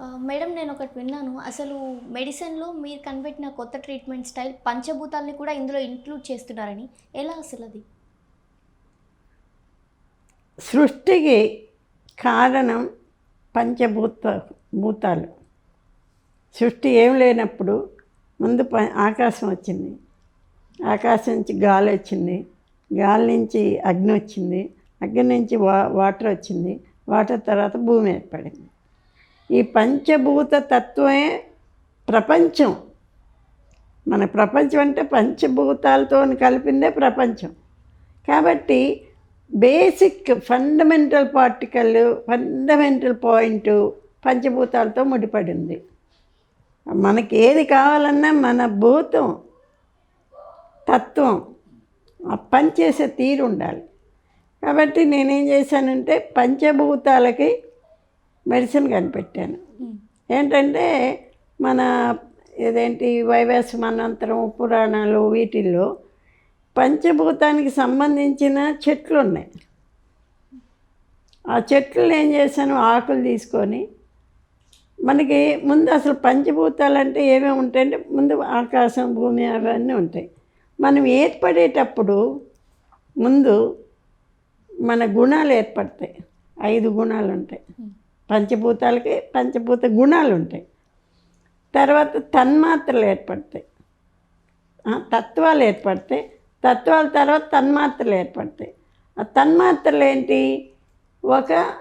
Madam నేను ఒకటి విన్నాను. అసలు మెడిసిన్లో మీరు కనిపెట్టిన కొత్త ట్రీట్మెంట్ స్టైల్ పంచభూతాల్ని కూడా ఇందులో ఇంక్లూడ్ చేస్తున్నారని ఎలా అసలు అది? సృష్టికి కారణం పంచభూత భూతాలు. సృష్టి ఏం లేనప్పుడు ముందు ప ఆకాశం వచ్చింది. ఆకాశం నుంచి గాలి వచ్చింది. గాలి నుంచి అగ్ని వచ్చింది. అగ్ని నుంచి వా వాటర్ వచ్చింది. వాటర్ తర్వాత భూమి ఏర్పడింది. ఈ పంచభూత తత్వమే ప్రపంచం. మన ప్రపంచం అంటే పంచభూతాలతో కలిపిందే ప్రపంచం. కాబట్టి basic fundamental particle fundamental point పంచభూతాలతో ముడిపడింది. మనకి ఏది కావాలన్నా మన భూతం తత్వం ఆ పనిచేసే తీరు ఉండాలి కాబట్టి నేనేం చేశానంటే పంచభూతాలకి మెడిసిన్ కనిపెట్టాను. ఏంటంటే మన ఏదేంటి వైవాస మనంతరం పురాణాలు వీటిల్లో పంచభూతానికి సంబంధించిన చెట్లు ఉన్నాయి ఆ చెట్లు ఏం చేశాను? ఆకులు తీసుకొని మనకి ముందు అసలు పంచభూతాలు అంటే ఏమేమి ఉంటాయంటే ముందు ఆకాశం భూమి అవన్నీ ఉంటాయి. మనం ఏర్పడేటప్పుడు ముందు మన గుణాలు ఏర్పడతాయి. ఐదు గుణాలు ఉంటాయి. పంచభూతాలకి పంచభూత గుణాలు ఉంటాయి తర్వాత తన్మాత్రలు ఏర్పడతాయి. తత్వాలు ఏర్పడతాయి. తత్వాల తర్వాత తన్మాత్రలు ఏర్పడతాయి. ఆ తన్మాత్రలు ఏంటి? ఒక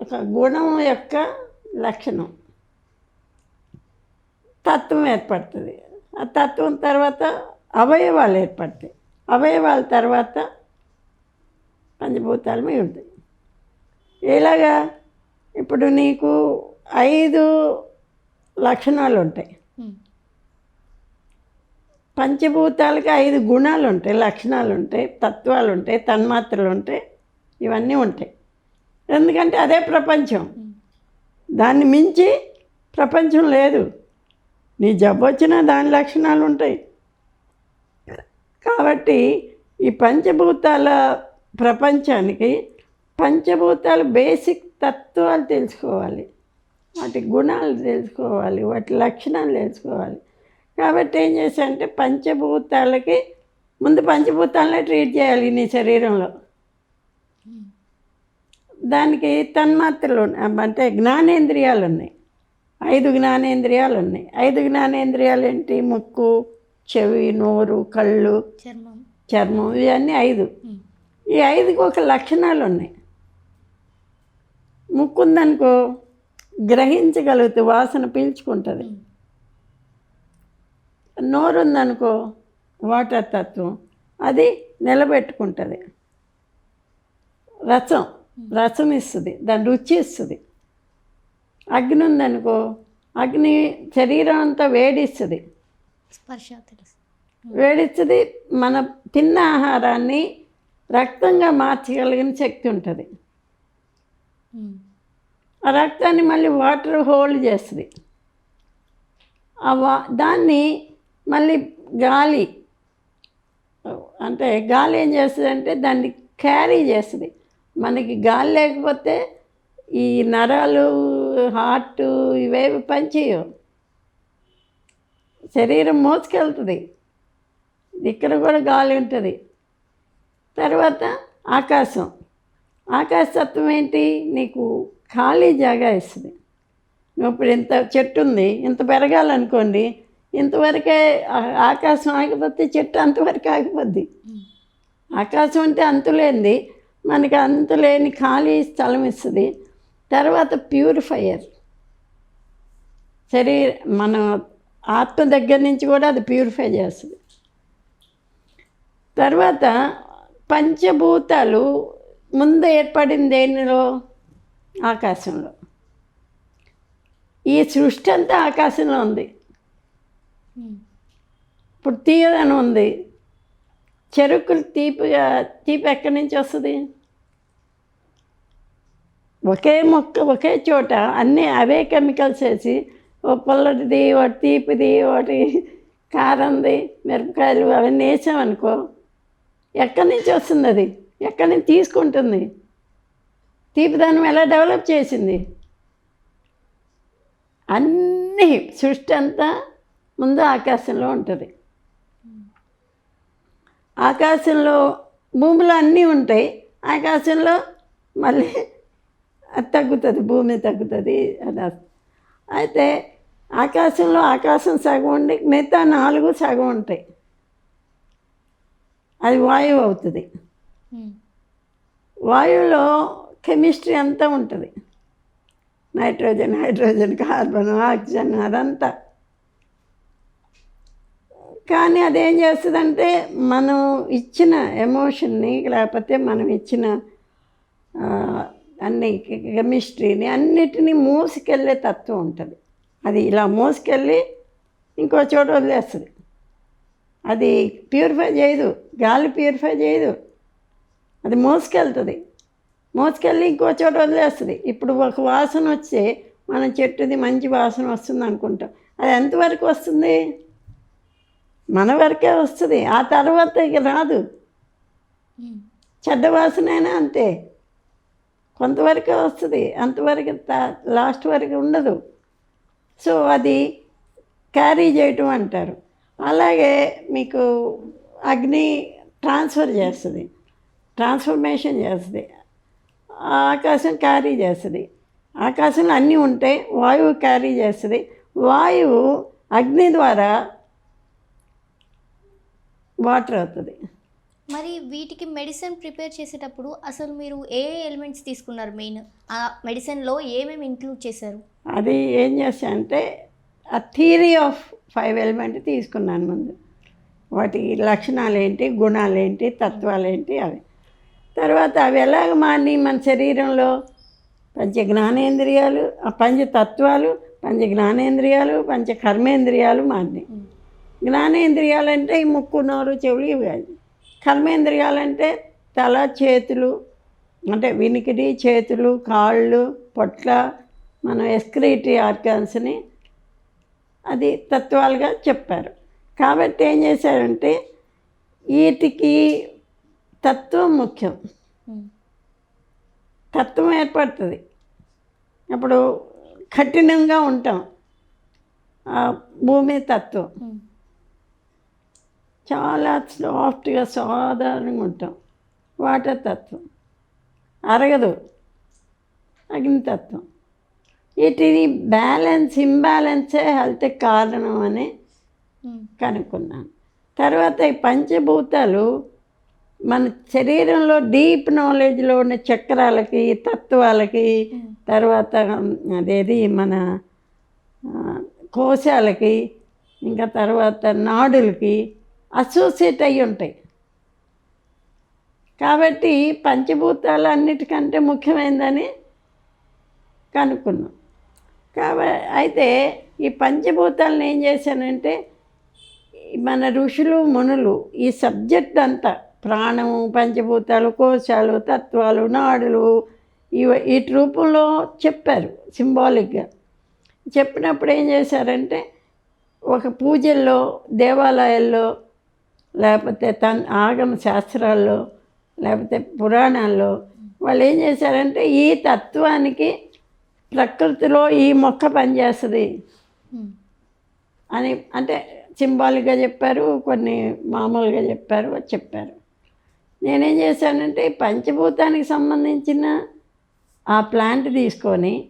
ఒక గుణం యొక్క లక్షణం. తత్వం ఏర్పడుతుంది. ఆ తత్వం తర్వాత అవయవాలు ఏర్పడతాయి. అవయవాల తర్వాత పంచభూతాలు ఉంటాయి. ఎలాగా ఇప్పుడు నీకు ఐదు లక్షణాలు ఉంటాయి. పంచభూతాలకి ఐదు గుణాలు ఉంటాయి లక్షణాలు ఉంటాయి తత్వాలు ఉంటాయి తన్మాత్రలు ఉంటాయి ఇవన్నీ ఉంటాయి. ఎందుకంటే అదే ప్రపంచం. దాన్ని మించి ప్రపంచం లేదు. నీ జబ్బు వచ్చినా దాని లక్షణాలు ఉంటాయి కాబట్టి ఈ పంచభూతాల ప్రపంచానికి పంచభూతాల బేసిక్ తత్వాలు తెలుసుకోవాలి. వాటి గుణాలు తెలుసుకోవాలి. వాటి లక్షణాలు తెలుసుకోవాలి. కాబట్టి ఏం చేశానంటే పంచభూతాలకి ముందు పంచభూతాలనే ట్రీట్ చేయాలి నీ శరీరంలో. దానికి తన్మాత్రలు అంటే జ్ఞానేంద్రియాలు ఉన్నాయి. ఐదు జ్ఞానేంద్రియాలు ఉన్నాయి. ఐదు జ్ఞానేంద్రియాలు ఏంటి? ముక్కు చెవి నోరు కళ్ళు చర్మం. చర్మం ఇవన్నీ ఐదు. ఈ ఐదుకి ఒక లక్షణాలు ఉన్నాయి. ముక్కు ఉందనుకో గ్రహించగలుగుతుంది వాసన పీల్చుకుంటుంది మ్మ్. నోరు ఉందనుకో వాటర్ తత్వం అది నిలబెట్టుకుంటుంది రసం రసం ఇస్తుంది దాని రుచి ఇస్తుంది అగ్ని ఉందనుకో అగ్ని శరీరం అంతా వేడిస్తుంది స్పర్శ వేడిస్తుంది మన తిన్న ఆహారాన్ని రక్తంగా మార్చగలిగిన శక్తి ఉంటుంది. ఆ రక్తాన్ని మళ్ళీ వాటర్ హోల్డ్ చేస్తుంది. ఆ వా దాన్ని మళ్ళీ గాలి అంటే గాలి ఏం చేస్తుంది అంటే దాన్ని క్యారీ చేస్తుంది. మనకి గాలి లేకపోతే ఈ నరాలు హార్ట్ ఇవేవి పనిచేయవు. శరీరం మోసుకెళ్తుంది. ఇక్కడ కూడా గాలి ఉంటుంది. తర్వాత ఆకాశం. ఆకాశతత్వం ఏంటి? నీకు ఖాళీ జాగా ఇస్తుంది. నువ్వు ఇప్పుడు ఇంత చెట్టు ఉంది ఇంత పెరగాలనుకోండి ఇంతవరకే ఆకాశం ఆగిపోతే చెట్టు అంతవరకు ఆగిపోద్ది. ఆకాశం అంటే అంతులేంది మనకి అంతులేని ఖాళీ స్థలం ఇస్తుంది. తర్వాత ప్యూరిఫైయర్. శరీర మన ఆత్మ దగ్గర నుంచి కూడా అది ప్యూరిఫై చేస్తుంది. తర్వాత పంచభూతాలు ముందు ఏర్పడింది దేనిలో ఆకాశంలో. ఈ సృష్టి అంతా ఆకాశంలో ఉంది. ఇప్పుడు తీయదని ఉంది. చెరుకులు తీపిగా తీపి ఎక్కడి నుంచి వస్తుంది? ఒకే మొక్క ఒకే చోట అన్నీ అవే కెమికల్స్ వేసి ఓ పుల్లటిది ఒకటి తీపిది ఒకటి కారంది మిరపకాయలు అవన్నీ వేసామనుకో ఎక్కడి నుంచి వస్తుంది అది? ఎక్కడి నుంచి తీసుకుంటుంది? తీపిదనం ఎలా డెవలప్ చేసింది? అన్నీ సృష్టి అంతా ముందు ఆకాశంలో ఉంటుంది. ఆకాశంలో భూమిలో అన్నీ ఉంటాయి. ఆకాశంలో మళ్ళీ అది తగ్గుతుంది భూమి తగ్గుతుంది అది అయితే ఆకాశంలో ఆకాశం సగం ఉండి మిగతా నాలుగు సగం ఉంటాయి. అది వాయువు అవుతుంది. వాయువులో కెమిస్ట్రీ అంతా ఉంటుంది. నైట్రోజన్ హైడ్రోజన్ కార్బన్ ఆక్సిజన్ అదంతా. కానీ అదేం చేస్తుందంటే మనం ఇచ్చిన ఎమోషన్ని లేకపోతే మనం ఇచ్చిన అన్ని కెమిస్ట్రీని అన్నిటినీ మోసుకెళ్ళే తత్వం ఉంటుంది. అది ఇలా మోసుకెళ్ళి ఇంకో చోట వదిలేస్తుంది. అది ప్యూరిఫై చేయదు. గాలి ప్యూరిఫై చేయదు. అది మోసుకెళ్తుంది. మోసుకెళ్ళి ఇంకో చోట వదిలేస్తుంది. ఇప్పుడు ఒక వాసన వచ్చి మన చెట్టుది మంచి వాసన వస్తుంది అనుకుంటాం. అది ఎంతవరకు వస్తుంది? మన వరకే వస్తుంది. ఆ తర్వాత ఇక రాదు. చెడ్డ వాసన అయినా అంతే. కొంతవరకే వస్తుంది. అంతవరకు త- లాస్ట్ వరకు ఉండదు. సో అది క్యారీ చేయటం అంటారు. అలాగే మీకు అగ్ని ట్రాన్స్ఫర్ చేస్తుంది. ట్రాన్స్ఫర్మేషన్ చేస్తుంది. ఆకాశం క్యారీ చేస్తుంది. ఆకాశంలో అన్నీ ఉంటాయి వాయువు క్యారీ చేస్తుంది. వాయువు అగ్ని ద్వారా వాటర్ అవుతుంది. మరి వీటికి మెడిసిన్ ప్రిపేర్ చేసేటప్పుడు అసలు మీరు ఏ ఎలిమెంట్స్ తీసుకున్నారు మెయిన్? ఆ మెడిసిన్లో ఏమేమి ఇంక్లూడ్ చేశారు? అది ఏం చేశా అంటే ఆ థియరీ ఆఫ్ ఫైవ్ ఎలిమెంట్ తీసుకున్నాను ముందు. వాటి లక్షణాలు ఏంటి గుణాలు ఏంటి తత్వాలు ఏంటి అవి. తర్వాత అవి ఎలాగ మారి మన శరీరంలో? పంచ జ్ఞానేంద్రియాలు ఆ పంచ తత్వాలు పంచ జ్ఞానేంద్రియాలు పంచ కర్మేంద్రియాలు మారినాయి. జ్ఞానేంద్రియాలు జ్ఞానేంద్రియాలంటే ఈ ముక్కు నోరు చెవులు ఇవి కాదు. కర్మేంద్రియాలంటే తల చేతులు అంటే వినికిడి చేతులు కాళ్ళు పొట్ల మన ఎస్క్రిటరీ ఆర్గాన్స్ని అది తత్వాలుగా చెప్పారు. కాబట్టి ఏం చేశారంటే వీటికి తత్వం ముఖ్యం. తత్వం ఏర్పడుతుంది. అప్పుడు కఠినంగా ఉంటాం. ఆ భూమి తత్వం. చాలా సాఫ్ట్గా సాధారణంగా ఉంటాం. వాటర్ తత్వం. అరగదు. అగ్నితత్వం వీటిని బ్యాలెన్స్ ఇంబ్యాలెన్సే హెల్త్ కారణం అని. కనుక్కున్నాను. తర్వాత ఈ పంచభూతాలు మన శరీరంలో డీప్ నాలెడ్జ్లో ఉన్న చక్రాలకి తత్వాలకి తర్వాత అదేది మన కోశాలకి ఇంకా తర్వాత నాడులకి అసోసియేట్ అయి ఉంటాయి. కాబట్టి పంచభూతాలు అన్నిటికంటే ముఖ్యమైనదని కనుక్కున్నాం. కాబ అయితే ఈ పంచభూతాలను ఏం చేశానంటే మన ఋషులు మునులు ఈ సబ్జెక్ట్ అంతా ప్రాణము పంచభూతాలు కోశాలు తత్వాలు నాడులు ఇవి వీటి రూపంలో చెప్పారు సింబాలిక్గా చెప్పినప్పుడు ఏం చేశారంటే ఒక పూజల్లో దేవాలయాల్లో లేకపోతే తన్ ఆగమ శాస్త్రాల్లో లేకపోతే పురాణాల్లో వాళ్ళు ఏం చేశారంటే ఈ తత్వానికి ప్రకృతిలో ఈ మొక్క పనిచేస్తుంది. అని అంటే సింబాలిక్గా చెప్పారు కొన్ని మామూలుగా చెప్పారు చెప్పారు నేనేం చేశానంటే పంచభూతానికి సంబంధించిన ఆ ప్లాంట్ తీసుకొని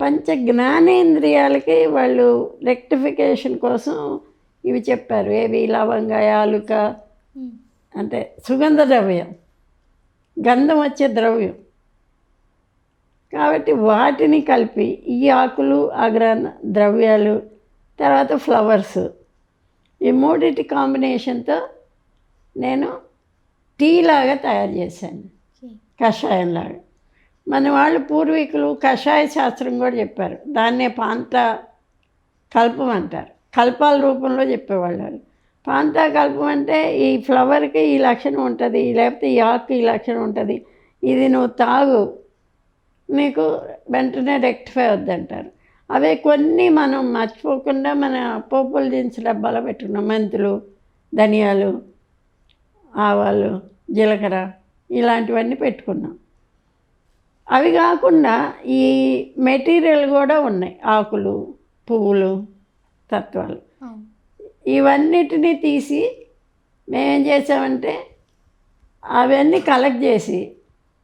పంచ జ్ఞానేంద్రియాలకి వాళ్ళు రెక్టిఫికేషన్ కోసం ఇవి చెప్పారు. ఏవి? లవంగ యాలుక అంటే సుగంధ ద్రవ్యం గంధం వచ్చే ద్రవ్యం. కాబట్టి వాటిని కలిపి ఈ ఆకులు అగ్ర ద్రవ్యాలు తర్వాత ఫ్లవర్స్ ఈ మూడిటి కాంబినేషన్తో నేను టీ లాగా తయారు చేశాను. ఓకే. కషాయంలాగా. మన వాళ్ళు పూర్వీకులు కషాయ శాస్త్రం కూడా చెప్పారు. దాన్నే పాంత కల్పం అంటారు. కల్పాల రూపంలో చెప్పేవాళ్ళు వాళ్ళు. పాంతా కల్పం అంటే ఈ ఫ్లవర్కి ఈ లక్షణం ఉంటుంది లేకపోతే ఈ ఆకు ఈ లక్షణం ఉంటుంది. ఇది నువ్వు తాగు. నీకు వెంటనే రెక్టిఫై అవుద్దంటారు. అవే కొన్ని మనం మర్చిపోకుండా మన పోపుల దినుసు డబ్బాలో పెట్టుకున్నాం. మెంతులు ధనియాలు ఆవాలు జీలకర్ర ఇలాంటివన్నీ పెట్టుకున్నాం. అవి కాకుండా ఈ మెటీరియల్ కూడా ఉన్నాయి. ఆకులు పువ్వులు తత్వాలు. ఇవన్నిటినీ తీసి మేమేం చేసామంటే అవన్నీ కలెక్ట్ చేసి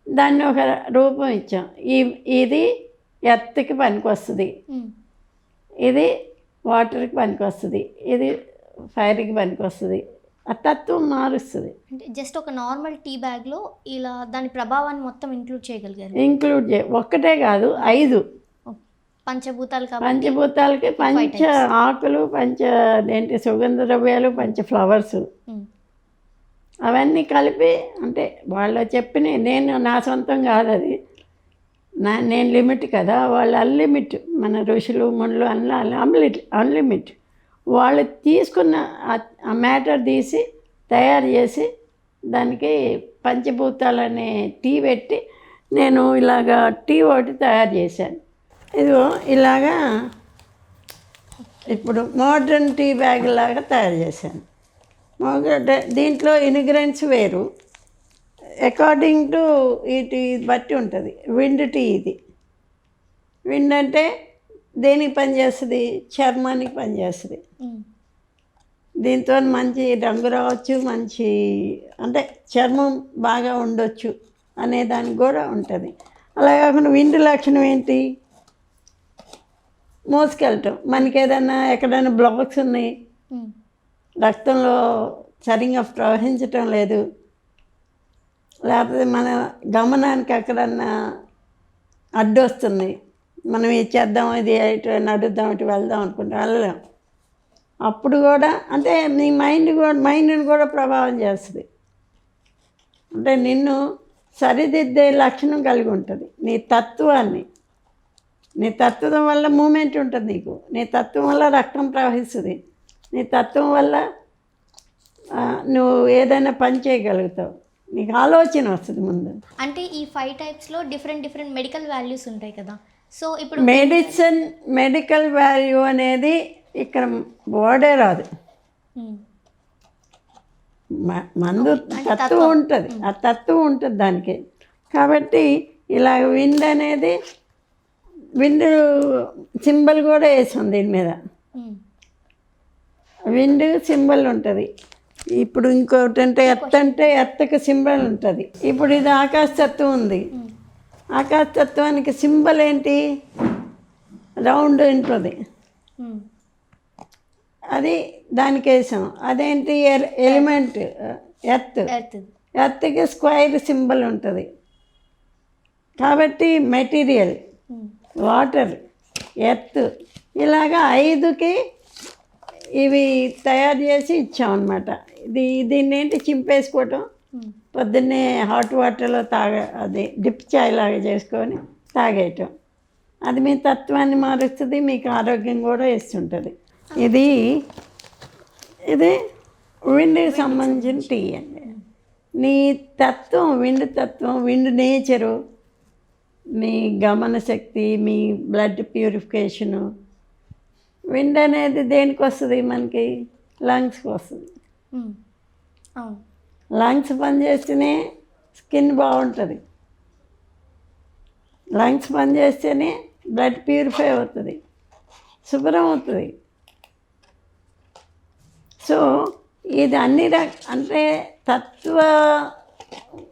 దాన్ని ఒక రూపం ఇచ్చాం. ఈ ఇది ఎర్త్కి పనికొస్తుంది. ఇది వాటర్కి పనికొస్తుంది. ఇది ఫైర్కి పనికొస్తుంది. ఆ తత్వం మారుస్తుంది. అంటే జస్ట్ ఒక నార్మల్ టీ బ్యాగ్లో ఇలా దాని ప్రభావాన్ని మొత్తం ఇంక్లూడ్ చేయగలిగారు. ఇంక్లూడ్ చే ఒక్కటే కాదు ఐదు. పంచభూతాలు పంచభూతాలకి పంచ ఆకులు పంచ ఏంటి సుగంధ ద్రవ్యాలు పంచ ఫ్లవర్స్. అవన్నీ కలిపి అంటే వాళ్ళు చెప్పిన నేను నా సొంతం కాదు అది. నా నేను లిమిట్ కదా వాళ్ళు అన్లిమిట్ మన ఋషులు మునులు అన్న అన్లిమిట్ అన్లిమిట్. వాళ్ళు తీసుకున్న ఆ- మ్యాటర్ తీసి తయారు చేసి దానికి పంచభూతాలు టీ పెట్టి నేను ఇలాగా టీ ఒకటి తయారు చేశాను. ఇదిగో ఇలాగా ఇప్పుడు మోడ్రన్ టీ బ్యాగ్ లాగా తయారు చేశాను. దీంట్లో ఇన్గ్రీడియంట్స్ వేరు. అకార్డింగ్ టు ఈ టీ బట్టి ఉంటుంది. విండ్ టీ ఇది. విండ్ అంటే దేనికి పనిచేస్తుంది చర్మానికి పనిచేస్తుంది. దీంతో మంచి రంగు రావచ్చు మంచి అంటే చర్మం బాగా ఉండొచ్చు అనే దానికి కూడా ఉంటుంది. అలా కాకుండా విండ్ లక్షణం ఏంటి? మోసుకెళ్ళటం. మనకి ఏదైనా ఎక్కడైనా బ్లాక్స్ ఉన్నాయి. రక్తంలో సరిగ్గా ప్రవహించటం లేదు. లేకపోతే మన గమనానికి ఎక్కడన్నా అడ్డు వస్తుంది మనం ఇది చేద్దాం ఇది ఇటు నడుద్దాం ఇటు వెళ్దాం అనుకుంటాం వెళ్ళలేం. అప్పుడు కూడా అంటే నీ మైండ్ కూడా మైండ్ని కూడా ప్రభావం చేస్తుంది. అంటే నిన్ను సరిదిద్దే లక్షణం కలిగి ఉంటుంది. నీ తత్వాన్ని నీ తత్వం వల్ల మూమెంట్ ఉంటుంది నీకు. నీ తత్వం వల్ల రక్తం ప్రవహిస్తుంది. నీ తత్వం వల్ల నువ్వు ఏదైనా పని చేయగలుగుతావు. నీకు ఆలోచన వస్తుంది ముందు. అంటే ఈ ఫైవ్ టైప్స్లో డిఫరెంట్ డిఫరెంట్ మెడికల్ వాల్యూస్ ఉంటాయి కదా. సో ఇప్పుడు మెడిసిన్ మెడికల్ వాల్యూ అనేది ఇక్కడ వాడే రాదు. మ- మందు తత్వం. ఉంటుంది. ఆ తత్వం ఉంటుంది దానికి. కాబట్టి ఇలా విండ్ అనేది విండ్ సింబల్ కూడా వేసాం దీని మీద. ఉమ్. విండ్ సింబల్ ఉంటుంది. ఇప్పుడు ఇంకోటి అంటే ఎర్త్ అంటే ఎర్త్కి సింబల్ ఉంటుంది. ఇప్పుడు ఇది ఆకాశతత్వం ఉంది. ఉమ్. ఆకాశతత్వానికి సింబల్ ఏంటి? రౌండ్ ఉంటుంది. అది దానికి వేసాం. అదేంటి? Element earth. ఎర్త్. ఎర్త్కి స్క్వైర్ సింబల్ ఉంటుంది. కాబట్టి మెటీరియల్. Water earth. ఇలాగా ఐదుకి ఇవి తయారు చేసి ఇచ్చామన్నమాట. ఇది దీన్ని ఏంటి చింపేసుకోవటం. పొద్దున్నే హాట్ వాటర్లో తాగ అది డిప్ చాయ్ లాగా చేసుకొని తాగేయటం. అది మీ తత్వాన్ని మారుస్తుంది మీకు ఆరోగ్యం కూడా ఇస్తుంటుంది. ఇది ఇది విండ్కి సంబంధించిన టీ అండి. నీ తత్వం విండ్ తత్వం విండ్ నేచరు మీ గమన శక్తి మీ బ్లడ్ ప్యూరిఫికేషను విండ్ అనేది దేనికి వస్తుంది మనకి లంగ్స్కి వస్తుంది లంగ్స్ పనిచేస్తేనే స్కిన్ బాగుంటుంది. లంగ్స్ పనిచేస్తేనే బ్లడ్ ప్యూరిఫై అవుతుంది. శుభ్రం అవుతుంది. సో ఇది అన్ని రక అంటే తత్వ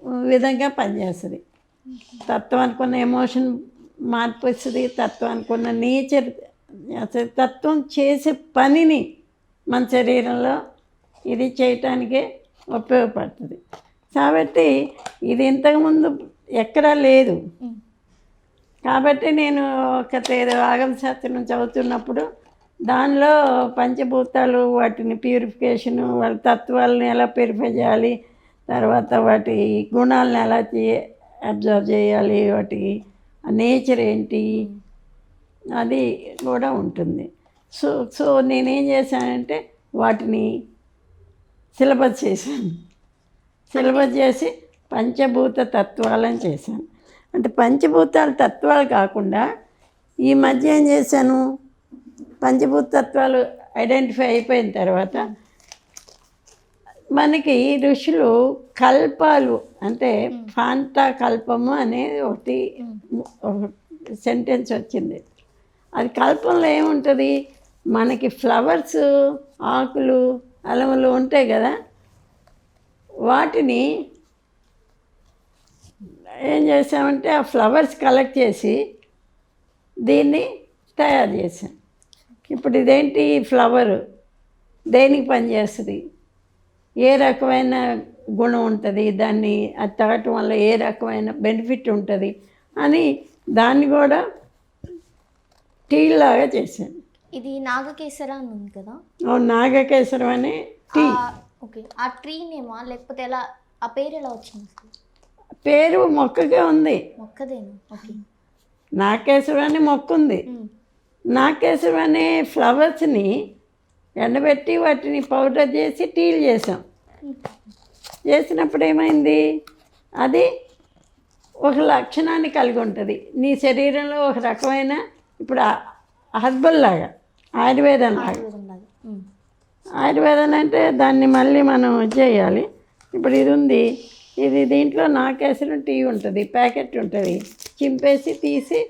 విధంగా పనిచేస్తుంది. తత్వానికి ఉన్న ఎమోషన్ మార్పు వస్తుంది తత్వానికి ఉన్న నేచర్ అసలు తత్వం చేసే పనిని మన శరీరంలో ఇది చేయటానికే ఉపయోగపడుతుంది. కాబట్టి ఇది ఇంతకుముందు ఎక్కడా లేదు. కాబట్టి నేను ఒక ఏదో ఆగమ శాస్త్రం చదువుతున్నప్పుడు దానిలో పంచభూతాలు వాటిని ప్యూరిఫికేషన్ వాళ్ళ తత్వాలను ఎలా ప్యూరిఫై చేయాలి తర్వాత వాటి గుణాలను ఎలా అబ్జర్వ్ చేయాలి వాటి నేచర్ ఏంటి అది కూడా ఉంటుంది. సో సో నేనేం చేశానంటే వాటిని సిలబస్ చేశాను. సిలబస్ చేసి పంచభూత తత్వాలని చేశాను. అంటే పంచభూతాల తత్వాలు కాకుండా ఈ మధ్య ఏం చేశాను? పంచభూత తత్వాలు ఐడెంటిఫై అయిపోయిన తర్వాత మనకి ఋషులు కల్పాలు అంటే ఫాంటా కల్పము అనేది ఒకటి ఒక సెంటెన్స్ వచ్చింది. అది కల్పంలో ఏముంటుంది? మనకి ఫ్లవర్స్ ఆకులు అలములు ఉంటాయి కదా వాటిని ఏం చేసామంటే ఆ ఫ్లవర్స్ కలెక్ట్ చేసి దీన్ని తయారు చేసాం. ఇప్పుడు ఇదేంటి ఫ్లవరు ఫ్లవర్? దేనికి పనిచేస్తుంది ఏ రకమైన గుణం ఉంటుంది? దాన్ని అది తాగటం వల్ల ఏ రకమైన బెనిఫిట్ ఉంటుంది? అని దాన్ని కూడా టీ లాగా చేశాను ఇది నాగకేసర అని ఉంది కదా? ఓ నాగకేసరం అనే టీ. ఆ, ఓకే. ఆ ట్రీ నేమా? లేకపోతే ఎలా ఆ పేరు ఎలా వచ్చింది? పేరు మొక్కగా ఉంది. మొక్కదేనా? ఓకే. అనే మొక్క ఉంది. ఉమ్. నాగకేసరం అనే ఫ్లవర్స్ని ఎండబెట్టి వాటిని పౌడర్ చేసి టీలు చేసాం. చేసినప్పుడు ఏమైంది? అది ఒక లక్షణాన్ని కలిగి ఉంటుంది. నీ శరీరంలో ఒక రకమైన ఇప్పుడు హర్బల్ లాగా. ఆయుర్వేదం ఆయుర్వేదం అంటే దాన్ని మళ్ళీ మనం చేయాలి. ఇప్పుడు ఇది ఉంది. ఇది దీంట్లో నాకేసిన టీ ఉంటుంది ప్యాకెట్ ఉంటుంది. చింపేసి తీసి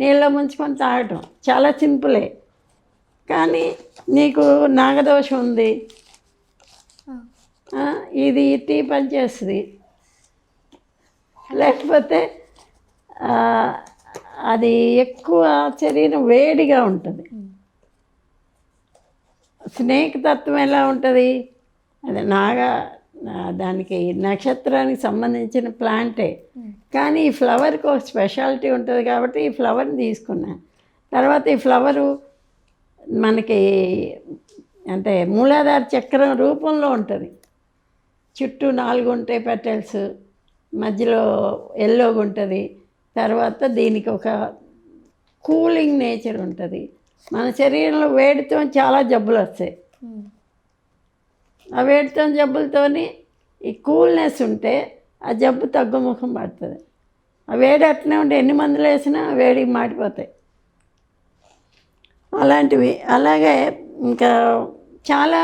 నీళ్ళలో ముంచుకొని తాగటం. చాలా సింపులే. కానీ నీకు నాగదోషం ఉంది. ఇది టీ పనిచేస్తుంది లేకపోతే అది ఎక్కువ శరీరం వేడిగా ఉంటుంది. స్నేక్ తత్వం ఎలా ఉంటుంది? అది నాగా దానికి నక్షత్రానికి సంబంధించిన ప్లాంటే. కానీ ఈ ఫ్లవర్కి ఒక స్పెషాలిటీ ఉంటుంది కాబట్టి ఈ ఫ్లవర్ని తీసుకున్నాను తర్వాత ఈ ఫ్లవరు మనకి అంటే మూలాధార చక్రం రూపంలో ఉంటుంది. చుట్టూ నాలుగు ఉంటాయి పెటల్స్ మధ్యలో ఎల్లోగా ఉంటుంది. తర్వాత దీనికి ఒక కూలింగ్ నేచర్ ఉంటుంది. మన శరీరంలో వేడితో చాలా జబ్బులు వస్తాయి. ఆ వేడితో జబ్బులతోని ఈ కూల్నెస్ ఉంటే ఆ జబ్బు తగ్గుముఖం పడుతుంది. ఆ వేడి అట్లనే ఉంటే ఎన్ని మందులు వేసినా వేడికి మాడిపోతాయి అలాంటివి. అలాగే ఇంకా చాలా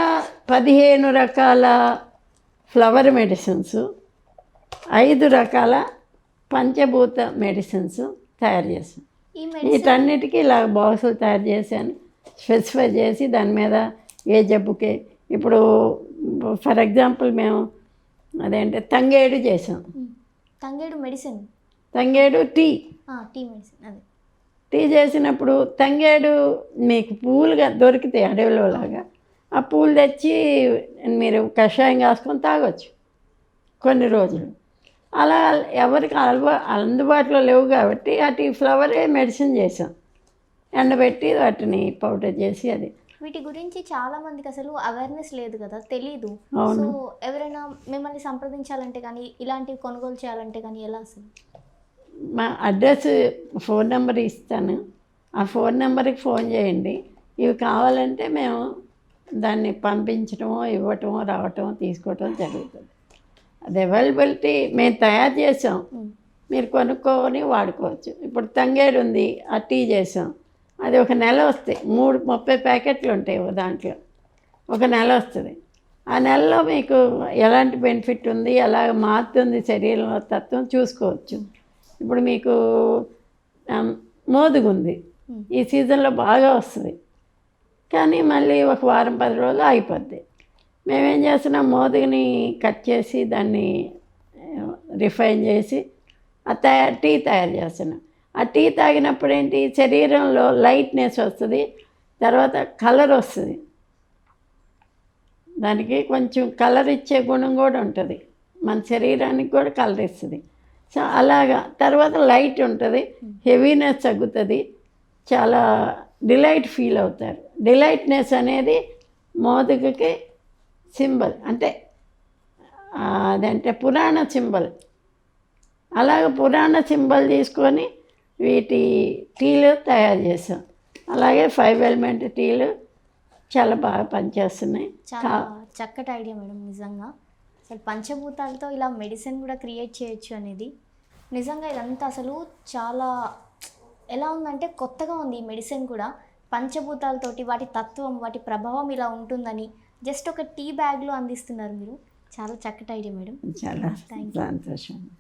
పదిహేను రకాల ఫ్లవర్ మెడిసిన్స్ ఐదు రకాల పంచభూత మెడిసిన్స్ తయారు చేసాం వీటన్నిటికీ ఇలా బాక్సులు తయారు చేశాను. స్పెసిఫై చేసి దాని మీద ఏ జబ్బుకి ఇప్పుడు ఫర్ ఎగ్జాంపుల్ మేము అదేంటి తంగేడు చేసాం. తంగేడు మెడిసిన్. తంగేడు టీ. టీ మెడిసిన్ అదే. టీ చేసినప్పుడు తంగేడు మీకు పూలుగా దొరికితాయి అడవిలో లాగా ఆ పూలు తెచ్చి మీరు కషాయం కాసుకొని తాగొచ్చు. కొన్ని రోజులు. అలా ఎవరికి అలవా అందుబాటులో లేవు కాబట్టి అటు ఈ ఫ్లవరే మెడిసిన్ చేసాం. ఎండబెట్టి వాటిని పౌడర్ చేసి అది. వీటి గురించి చాలా మందికి అసలు అవేర్నెస్ లేదు కదా తెలీదు. అవును. సో ఎవరైనా మిమ్మల్ని సంప్రదించాలంటే కానీ ఇలాంటివి కొనుగోలు చేయాలంటే కానీ ఎలా అసలు? మా అడ్రస్ ఫోన్ నెంబర్ ఇస్తాను. ఆ ఫోన్ నెంబర్కి ఫోన్ చేయండి. ఇవి కావాలంటే మేము దాన్ని పంపించడమో ఇవ్వటమో రావటమో తీసుకోవటం జరుగుతుంది. అది అవైలబిలిటీ మేము తయారు చేసాం. మీరు కొనుక్కొని వాడుకోవచ్చు. ఇప్పుడు తంగేడు ఉంది ఆ టీ చేసాం. అది ఒక నెల వస్తాయి. మూడు ముప్పై ప్యాకెట్లు ఉంటాయి దాంట్లో. ఒక నెల వస్తుంది. ఆ నెలలో మీకు ఎలాంటి బెనిఫిట్ ఉంది ఎలా మారుతుంది శరీరంలో తత్వం చూసుకోవచ్చు. ఇప్పుడు మీకు ఆమ్, మోదుగు ఉంది. Hmm. ఈ సీజన్లో బాగా వస్తుంది. కానీ మళ్ళీ ఒక వారం పది రోజులు ఆగిపోద్ది. మేమేం చేస్తున్నాం మోదుగుని కట్ చేసి దాన్ని రిఫైన్ చేసి ఆ తయారు టీ తయారు చేస్తున్నాం. ఆ టీ తాగినప్పుడు ఏంటి శరీరంలో లైట్నెస్ వస్తుంది తర్వాత కలర్ వస్తుంది. దానికి కొంచెం కలర్ ఇచ్చే గుణం కూడా ఉంటుంది. మన శరీరానికి కూడా కలర్ ఇస్తుంది. సో అలాగా. తర్వాత లైట్ ఉంటుంది హెవీనెస్ తగ్గుతుంది. చాలా డిలైట్ ఫీల్ అవుతారు. డిలైట్నెస్ అనేది మోదుగుకి సింబల్ అంటే అదంటే పురాణ సింబల్. అలాగ పురాణ సింబల్ తీసుకొని వీటి టీలు తయారు చేసాం అలాగే ఫైవ్ ఎలిమెంట్ టీలు చాలా బాగా పనిచేస్తున్నాయి. చాలా చక్కటి ఐడియా మేడం నిజంగా. అసలు పంచభూతాలతో ఇలా మెడిసిన్ కూడా క్రియేట్ చేయొచ్చు అనేది. నిజంగా ఇదంతా అసలు చాలా ఎలా ఉందంటే కొత్తగా ఉంది ఈ మెడిసిన్ కూడా. పంచభూతాలతోటి వాటి తత్వం వాటి ప్రభావం ఇలా ఉంటుందని జస్ట్ ఒక టీ బ్యాగ్లో అందిస్తున్నారు మీరు. చాలా చక్కటి ఐడియా మేడం. చాలా సంతోషం.